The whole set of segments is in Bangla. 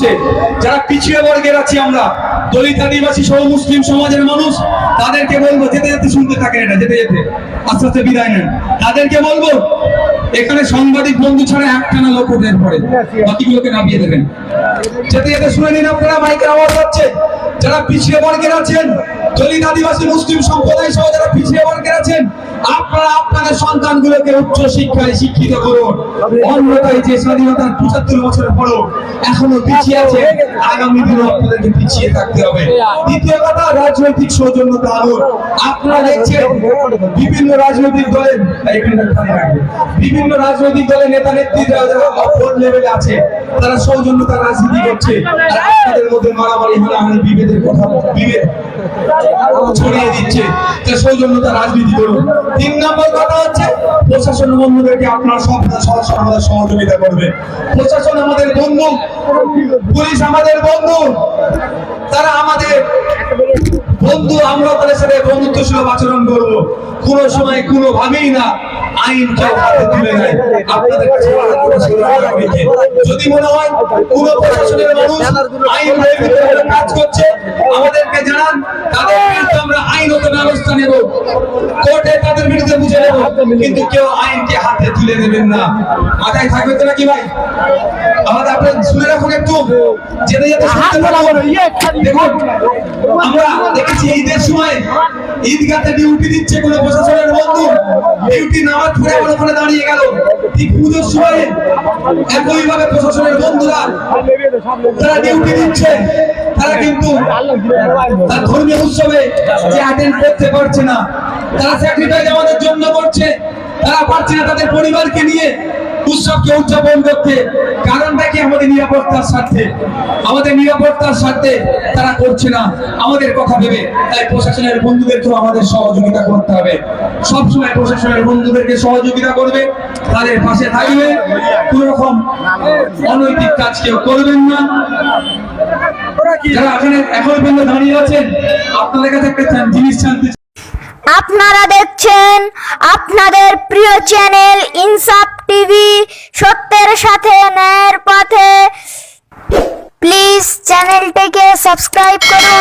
হচ্ছে, যারা পিছিয়ে বর্গের আছি আমরা দলিত আদিবাসী সহ মুসলিম সমাজের মানুষ তাদেরকে বলব যেতে যেতে শুনতে থাকেন এটা যেতে যেতে আস্তে আস্তে বিদায় নেন। তাদেরকে বলব এখানে সাংবাদিক বন্ধু ছাড়া একটানা লোক ওঠেন পরে বাকিগুলোকে নামিয়ে দেবেন। যেতে যেতে শুনে নিন আপনারা মাইকের আওয়াজ হচ্ছে যারা পিছিয়ে বর্গের আছেন দলিত আদিবাসী মুসলিম সম্প্রদায় সহ যারা পিছিয়ে বর্গের আছেন আপনারা আপনাদের সন্তানগুলোকে উচ্চ শিক্ষায় শিক্ষিত করুন। অন্যথায় যে স্বাধীনতার পঁচাত্তর বছরের পরও এখনও পিছিয়ে আছে, আগামী দিনে আপনাদেরকে পিছিয়ে থাকতে হবে। দ্বিতীয় কথা, রাজনৈতিক সৌজন্যতা আনুন আপনারা দেখছেন, বিভিন্ন রাজনৈতিক দলের। বিভিন্ন রাজনৈতিক দলের নেতা নেত্রীরা যারা অপর লেভেলে আছে, তারা সৌজন্যতার রাজনীতি করছে। আপনাদের মধ্যে মারামারি, হানাহানি, বিভেদের কথা, বিভেদ ছড়িয়ে দিচ্ছে। সৌজন্যতা রাজনীতি করুন। তিন নম্বর কথা হচ্ছে, প্রশাসন বন্ধুদেরকে আপনারা সব সর্বদা সহযোগিতা করবে। প্রশাসন আমাদের বন্ধু, পুলিশ আমাদের বন্ধু, তারা আমাদের বন্ধু, আমরা তাদের সাথে বন্ধুত্ব সুলভ আচরণ করব। কোনো সময় কোনো ভাবেই না আইন কেউ হাতে তুলে নেয়। আপনাদের কাছে। যদি মনে হয় কোন প্রশাসনের মানুষ আইন কাজ করছে, আমাদেরকে জানান। নেব। কোর্টে তাদের বিরুদ্ধে বুঝে নেব। কিন্তু কেউ আইনকে হাতে তুলে নেবেন না। মাথায় থাকবে তো নাকি ভাই? আমাদের আপনার শুনে রাখুন একটু। যেতে যেতে থাকুন দেখুন আমরা দেখেছি ঈদের সময়। ঈদগাতে ডিউটি দিচ্ছে কোনো প্রশাসনের বন্ধু। ডিউটি নামাজ পড়ে আমার ওখানে দাঁড়িয়ে গেল। ঠিক পুজোর সময় একই ভাবে প্রশাসনের বন্ধুরা, তারা ডিউটি দিচ্ছে। তারা কিন্তু তার ধর্মীয় উৎসবে যে অ্যাটেন্ড করতে পারছে না। তারা স্যাক্রিফাইস আমাদের জন্য করছে। তারা পারছে না তাদের পরিবারকে নিয়ে উৎসবকে উদযাপন করতে। কারণটা কি আমাদের নিরাপত্তার স্বার্থে আমাদের নিরাপত্তার স্বার্থে তারা করছে না। আমাদের কথা ভেবে তাই প্রশাসনের বন্ধুদেরকেও আমাদের সহযোগিতা করতে হবে। সবসময় প্রশাসনের বন্ধুদেরকে সহযোগিতা করবে তাদের পাশে থাকবে। কোন রকম অনৈতিক কাজ কেউ করবেন না। যারা এখানে এখন পর্যন্ত দাঁড়িয়ে আছেন আপনাদের কাছে একটা জিনিস জানতে আপনারা দেখছেন আপনাদের প্রিয় চ্যানেল ইনসাফ টিভি সত্যের সাথে ন্যায়ের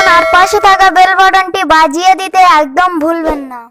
আর পাশে থাকা বেল বাটনটি বাজিয়ে দিতে একদম ভুলবেন না।